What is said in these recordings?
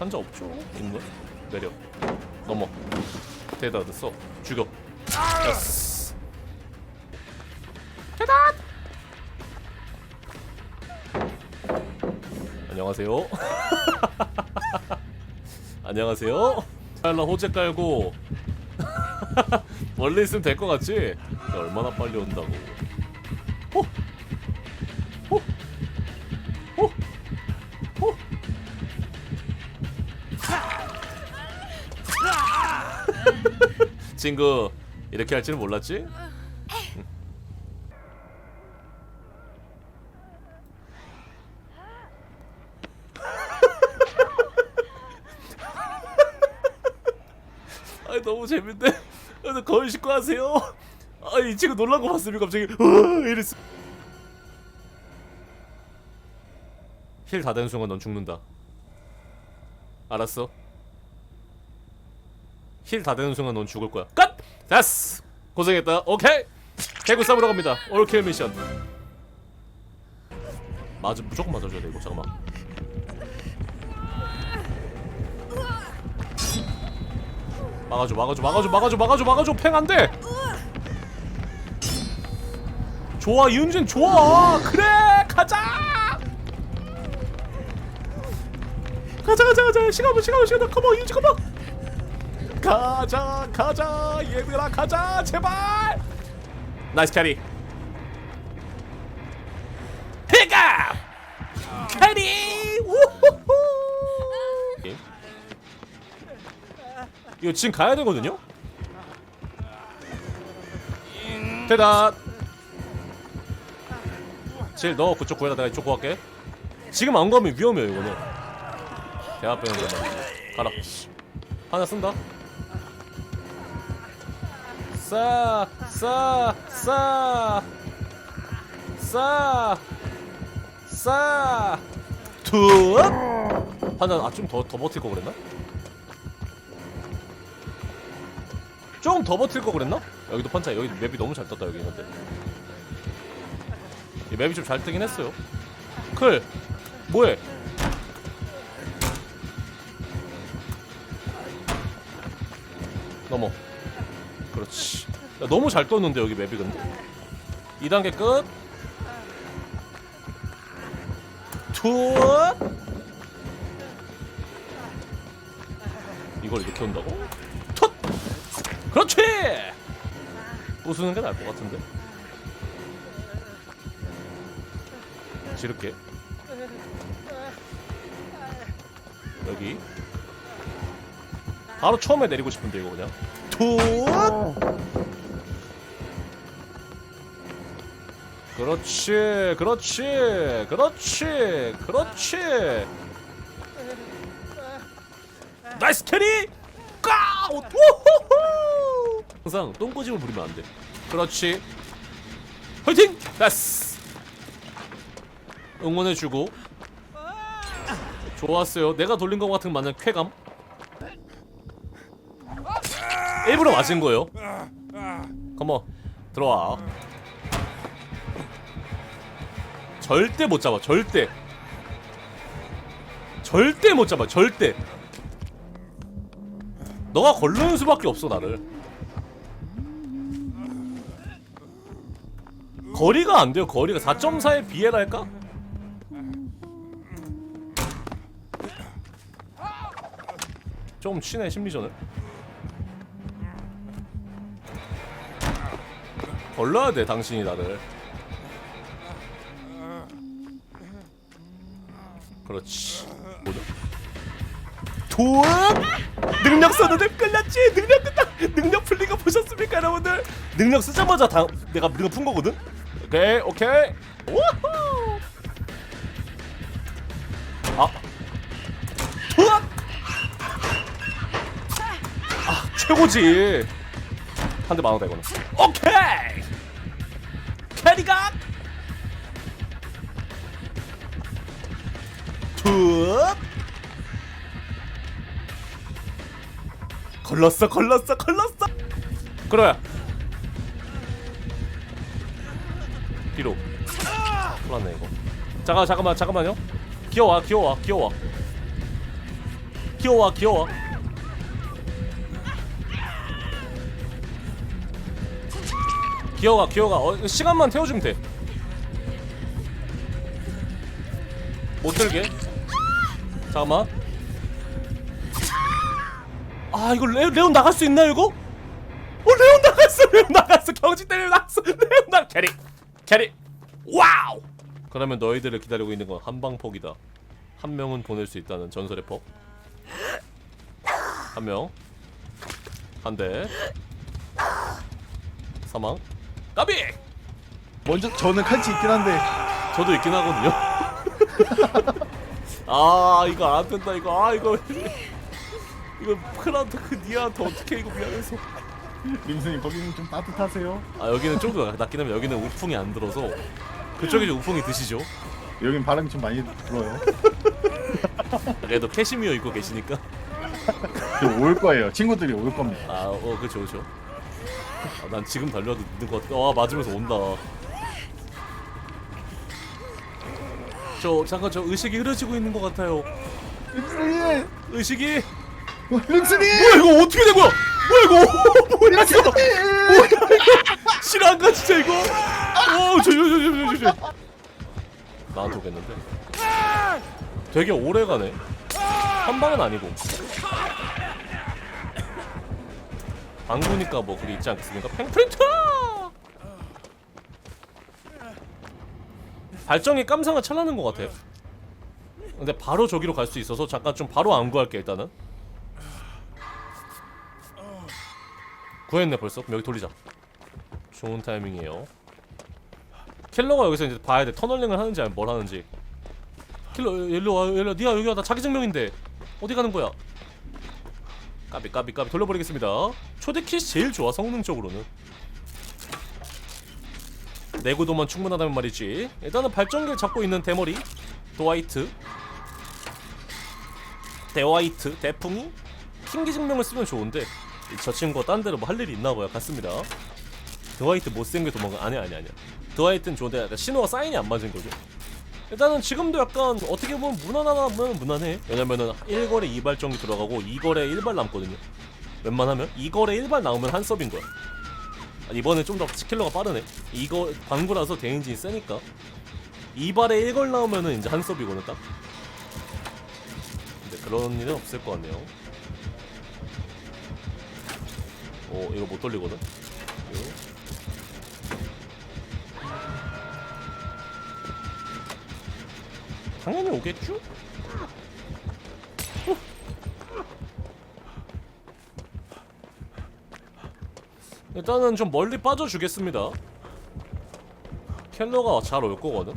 한자 없죠? 있는 내려. 넘어. 대다 됐어 죽여. 예스 대다 안녕하세요. 안녕하세요. 빨라 호재 깔고 원래 있으면 될 것 같지? 야, 얼마나 빨리 온다고. 호! 친구 이렇게 할 줄은 몰랐지? 응. 아 너무 재밌네. 아, 거울 씻고 하세요. 아이 친구 놀란 거 봤으면 갑자기 이랬어. 힐 다 되는 순간 넌 죽는다. 알았어. 힐 다 되는 순간 넌 죽을 거야. 끝! 됐어! 고생했다. 오케이! 개구 싸우러 갑니다. 올킬 미션. 맞아, 무조건 맞아줘야 돼, 이거. 잠깐만. 막아줘, 막아줘, 막아줘, 막아줘, 막아줘, 막아줘. 팽 안 돼! 좋아, 이은진 좋아! 그래! 가자! 가자, 가자, 가자. 시간 봐, 시간 봐, 시간 봐. 컴온, 이은진, 컴온! 가자 가자 얘들아 가자 제발! 나이스 캐리. 픽업 캐리! 우후후! 이거 지금 가야 되거든요? 대답 질너 그쪽 구해라. 내가 이쪽 구할게. 지금 안 가면 위험해요 이거는. 대학 배우는 거만 가라. 하나 쓴다 싸, 싸, 싸, 싸, 싸, 투. 하나 아좀 더더 버틸 거 그랬나? 좀 더 버틸 거 그랬나? 여기도 판차 여기 맵이 너무 잘 떴다 여기 근데 이 맵이 좀 잘 뜨긴 했어요. 클, 뭐해? 넘어. 야, 너무 잘 떴는데 여기 맵이 근데. 2단계 끝. 투. 이걸 이렇게 온다고? 톳. 그렇지. 부수는 게 나을 것 같은데. 지를게. 여기. 바로 처음에 내리고 싶은데 이거 그냥. 투. 그렇지, 그렇지, 그렇지, 그렇지. 나이스 캐리! 까! 우후후! 항상 똥꼬집을 부리면 안 돼. 그렇지. 화이팅! 됐어. 응원해주고. 좋았어요. 내가 돌린 것 같은 마냥 쾌감. 일부러 맞은 거예요. 컴온 들어와. 절대 못 잡아. 절대. 절대 못 잡아. 절대. 너가 걸르는 수밖에 없어 나를. 거리가 안 돼요. 거리가 4.4의 비엘할까? 좀 치네 심리전을. 걸러야 돼 당신이 나를 그렇지. 도압 능력 써는데 끌렸지? 능력 끈다 능력 풀린 거 보셨습니까 여러분들? 능력 쓰자마자 다 내가 능력 푼 거거든? 오케이 오케이. 우후! 아. 도압 아 최고지. 한 대 많아다 이거는. 오케이! 캐리가 툭 걸렀어 걸렀어 걸렀어. 그래 뒤로. 큰일났네 이거. 잠깐 잠깐만 잠깐만요. 기어와 기어와 기어와. 귀여워 귀여워 귀여워 귀여워 어, 시간만 태워주면 돼못 들게 잠깐만 아 이거 레, 레온 나갈 수 있나 이거? 어 레온 나갔어 레온 나갔어 때문에 나갔어 레온 나 캐리 캐리 와우 그러면 너희들을 기다리고 있는 건 한방폭이다 한 명은 보낼 수 있다는 전설의 폭. 한 명. 한 대. 사망. 까비! 먼저 저는 칼치 있긴 한데 저도 있긴 하거든요. 아 이거 안 된다 이거. 아 이거. 이거 크라운트 그 니한테 어떻게 이거 미안해서. 림스님 거기는 좀 따뜻하세요. 아 여기는 좀더 낫긴 하면 여기는 우풍이 안 들어서. 그쪽이 좀 우풍이 드시죠. 여긴 바람이 좀 많이 불어요. 그래도 캐시미어 입고 계시니까. 지금 올 거예요. 친구들이 올 겁니다. 아어 그쵸 그쵸. 아, 난 지금 달려도 늦는 것 같아. 와 맞으면서 온다 저 잠깐 저 의식이 흐려지고 있는 것 같아요. 림스님! 의식이? 림스님! 뭐야 이거 어떻게 된 거야? 뭐야 이거? 뭐야 이거? 실화인가 진짜 이거? 어 저저저저저 나한테 오겠는데? 되게 오래 가네. 한 방은 아니고. 방구니까 뭐 그리 있지 않겠습니까? 팽프린트 발정이 깜상을 찰나는 것 같아 근데 바로 저기로 갈 수 있어서 잠깐 좀 바로 안 구할게 일단은. 구했네 벌써. 여기 돌리자. 좋은 타이밍이에요. 킬러가 여기서 이제 봐야 돼. 터널링을 하는지 아니면 뭘 하는지. 킬러 일로 와 일로 와. 니야 여기 와나 자기 증명인데. 어디 가는 거야? 까비 까비 까비. 돌려버리겠습니다. 초대 킷이 제일 좋아 성능적으로는 내구도만 충분하다면 말이지. 일단은 발전기를 잡고 있는 대머리 도화이트 대화이트 대풍이 킹기 증명을 쓰면 좋은데 저 친구가 딴 데로 뭐 할 일이 있나 봐요. 같습니다. 드와이트 못생겨 도망가 아니야 아니야 아니야. 드와이트는 좋은데 신호가 사인이 안 맞은 거죠. 일단은 지금도 약간 어떻게 보면 무난하면 무난해. 왜냐면은 1거래 2발 정도 들어가고 2거래 1발 남거든요. 웬만하면 2거래 1발 나오면 한 서브인 거야 아, 이번엔 좀 더 스킬러가 빠르네 이거 광구라서 대인진이 세니까 2발에 1걸 나오면은 이제 한 서브이거든 딱 근데 그런 일은 없을 것 같네요 어 이거 못 돌리거든 이거. 당연히 오겠죠? 일단은 좀 멀리 빠져주겠습니다. 켈러가 잘 올 거거든.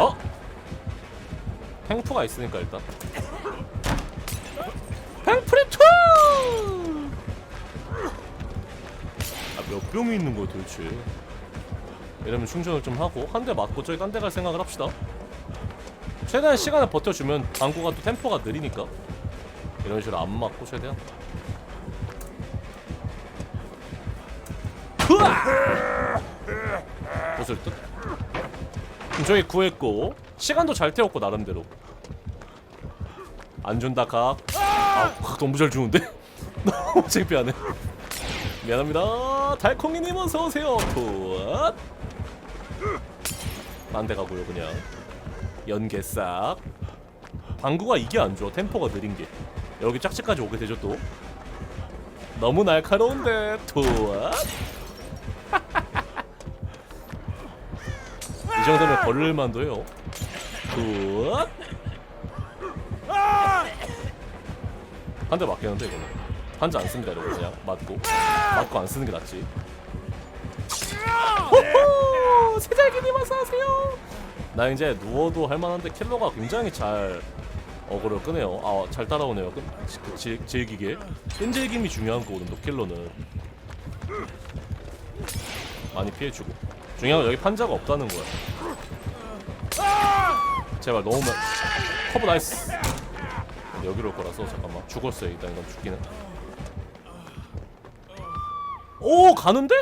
어? 팽프가 있으니까 일단. 팽프리투! 아몇 병이 있는 거야 도대체? 이러면 충전을 좀 하고 한 대 맞고 저기 딴 데 갈 생각을 합시다. 최대한 시간을 버텨주면 방구가 또 템포가 느리니까. 이런 식으로 안 맞고 최대한 보실 듯 저기 구했고 시간도 잘 태웠고 나름대로. 안 준다 각. 아, 각 너무 잘 주는데? 너무 창피하네. 미안합니다. 달콩이님 어서오세요. 굿. 딴데 가고요 그냥. 연계 싹. 방구가 이게 안 좋아 템포가 느린 게. 여기 짝지까지 오게 되죠 또. 너무 날카로운데 굿이 정도면 걸릴만도 해요. 굿. 한 대 맞겠는데 이거는. 한 대 안 씁니다 여러분. 그냥 맞고. 맞고 안 쓰는 게 낫지. 호호! 세잘기님 어서 오세요. 나 이제 누워도 할만한데 킬러가 굉장히 잘 어그를 끄네요. 아 잘 따라오네요. 끈, 그, 질, 질기게. 끈질김이 중요한 거거든 또 킬러는. 많이 피해주고 중요한 건 여기 판자가 없다는 거야. 제발 너무 면 커브 나이스. 여기로 올 거라서 잠깐만 죽었어요. 일단 이건 죽기는. 오 가는데?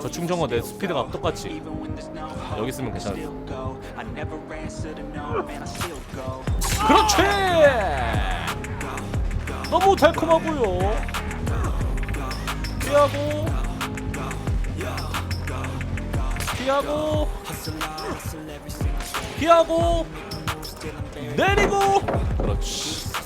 저 충전과 내 스피드가 똑같이 여기 있으면 괜찮아. 그렇지. 너무 달콤하고요. 피하고. 피하고. 피하고. 내리고. 그렇지.